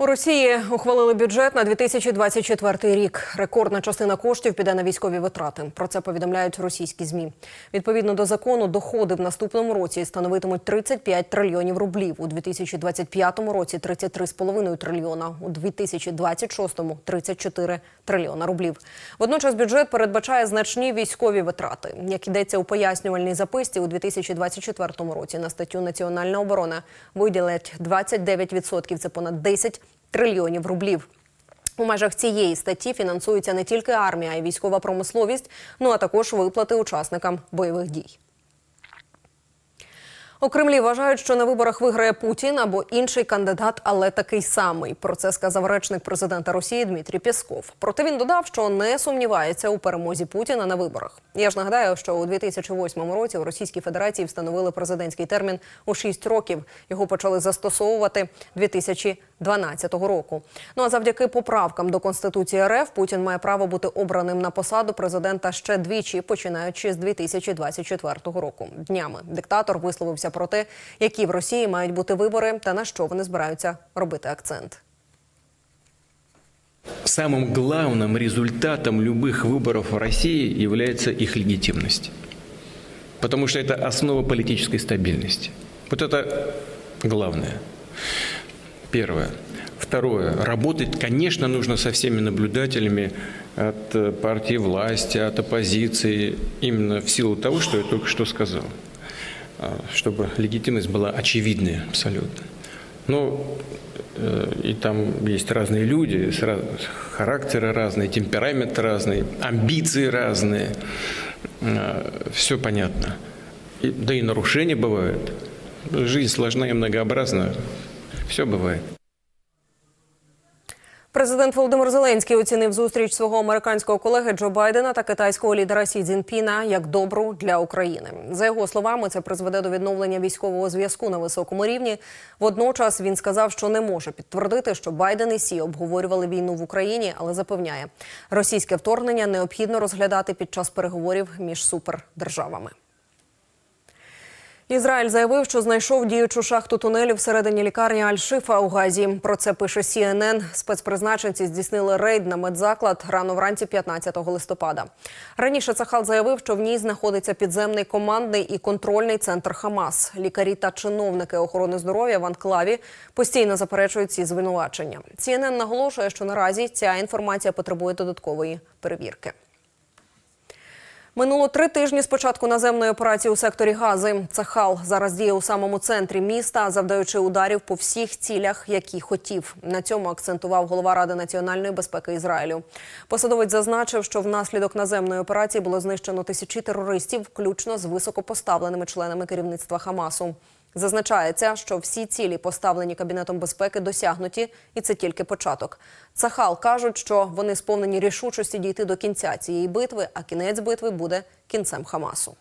У Росії ухвалили бюджет на 2024 рік. Рекордна частина коштів піде на військові витрати. Про це повідомляють російські змі. Відповідно до закону, доходи в наступному році становитимуть 35 трильйонів рублів. У 2025 році 33,5 трильйона. У 2026 – 34 трильйона рублів. Водночас бюджет передбачає значні військові витрати. Як йдеться у пояснювальній записці, у 2024 році на статтю Національна оборона виділять 29%, це понад 10 трильйонів рублів. У межах цієї статті фінансується не тільки армія, а й військова промисловість, ну а також виплати учасникам бойових дій. У Кремлі вважають, що на виборах виграє Путін або інший кандидат, але такий самий. Про це сказав речник президента Росії Дмитрій Пєсков. Проте він додав, що не сумнівається у перемозі Путіна на виборах. Я ж нагадаю, що у 2008 році у Російській Федерації встановили президентський термін у 6 років. Його почали застосовувати 2012 року. Ну а завдяки поправкам до конституції РФ Путін має право бути обраним на посаду президента ще двічі, починаючи з 2024 року. Днями диктатор висловився про те, які в Росії мають бути вибори та на що вони збираються робити акцент. Самым главным результатом любых выборов в России является их легитимность. Потому что это основа политической стабильности. Вот это главное. Первое. Второе. Работать, конечно, нужно со всеми наблюдателями от э, партии власти, от оппозиции, именно в силу того, что я только что сказал. А, Чтобы легитимность была очевидной абсолютно. Ну, э, и там есть разные люди, характеры разные, темперамент разный, амбиции разные. Все понятно. Да и нарушения бывают. Жизнь сложна и многообразна. Все бывает. Президент Володимир Зеленський оцінив зустріч свого американського колеги Джо Байдена та китайського лідера Сі Цзіньпіна як добру для України. За його словами, це призведе до відновлення військового зв'язку на високому рівні. Водночас він сказав, що не може підтвердити, що Байден і Сі обговорювали війну в Україні, але запевняє, російське вторгнення необхідно розглядати під час переговорів між супердержавами. Ізраїль заявив, що знайшов діючу шахту тунелю всередині лікарні Аль-Шифа у Газі. Про це пише CNN. Спецпризначенці здійснили рейд на медзаклад рано вранці 15 листопада. Раніше Цахал заявив, що в ній знаходиться підземний командний і контрольний центр Хамас. Лікарі та чиновники охорони здоров'я в анклаві постійно заперечують ці звинувачення. CNN наголошує, що наразі ця інформація потребує додаткової перевірки. Минуло три тижні з початку наземної операції у секторі Гази. Цахал зараз діє у самому центрі міста, завдаючи ударів по всіх цілях, які хотів. На цьому акцентував голова Ради національної безпеки Ізраїлю. Посадовець зазначив, що внаслідок наземної операції було знищено тисячі терористів, включно з високопоставленими членами керівництва Хамасу. Зазначається, що всі цілі, поставлені Кабінетом безпеки, досягнуті, і це тільки початок. Цахал кажуть, що вони сповнені рішучості дійти до кінця цієї битви, а кінець битви буде кінцем Хамасу.